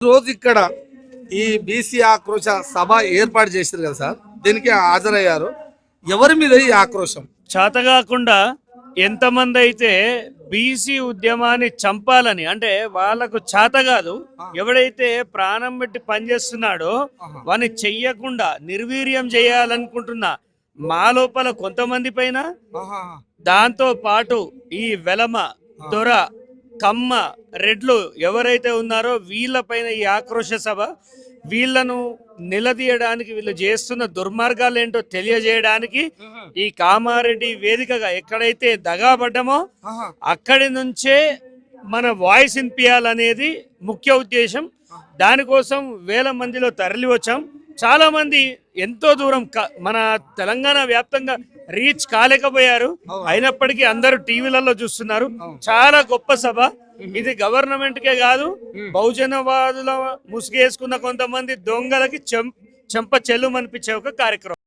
రోజు ఇక్కడ ఈ బీసీ ఆక్రోశ సభ ఏర్పాటు చేశారు కదా సార్? దీనికి హాజరయ్యారు. ఎవరి మీద ఈ ఆక్రోశం? చేతగాకుండా ఎంతమంది అయితే బీసీ ఉద్యమాన్ని చంపాలని అంటే వాళ్ళకు చేత కాదు ఎవడైతే ప్రాణం పెట్టి పనిచేస్తున్నాడో వాని చెయ్యకుండా నిర్వీర్యం చేయాలనుకుంటున్నా మా లోపల కొంతమంది పైన దాంతో పాటు ఈ వెలమ దొర కమ్మ రెడ్లు ఎవరైతే ఉన్నారో వీళ్ళపైన ఈ ఆక్రోశ సభ వీళ్ళను నిలదీయడానికి వీళ్ళు చేస్తున్న దుర్మార్గాలు ఏంటో తెలియజేయడానికి ఈ కామారెడ్డి వేదికగా ఎక్కడైతే దగాపడ్డామో అక్కడి నుంచే మన వాయిస్ వినిపించాలనేది ముఖ్య ఉద్దేశం. దానికోసం వేల మందిలో తరలి వచ్చాం. చాలా మంది ఎంతో దూరం మన తెలంగాణ వ్యాప్తంగా రీచ్ కాలేకపోయారు. అయినప్పటికీ అందరూ టీవీలలో చూస్తున్నారు. చాలా గొప్ప సభ. ఇది గవర్నమెంట్ కే కాదు బహుజనవాదుల ముసుగేసుకున్న కొంతమంది దొంగలకి చెం చెంప చెల్లు అనిపించే ఒక కార్యక్రమం.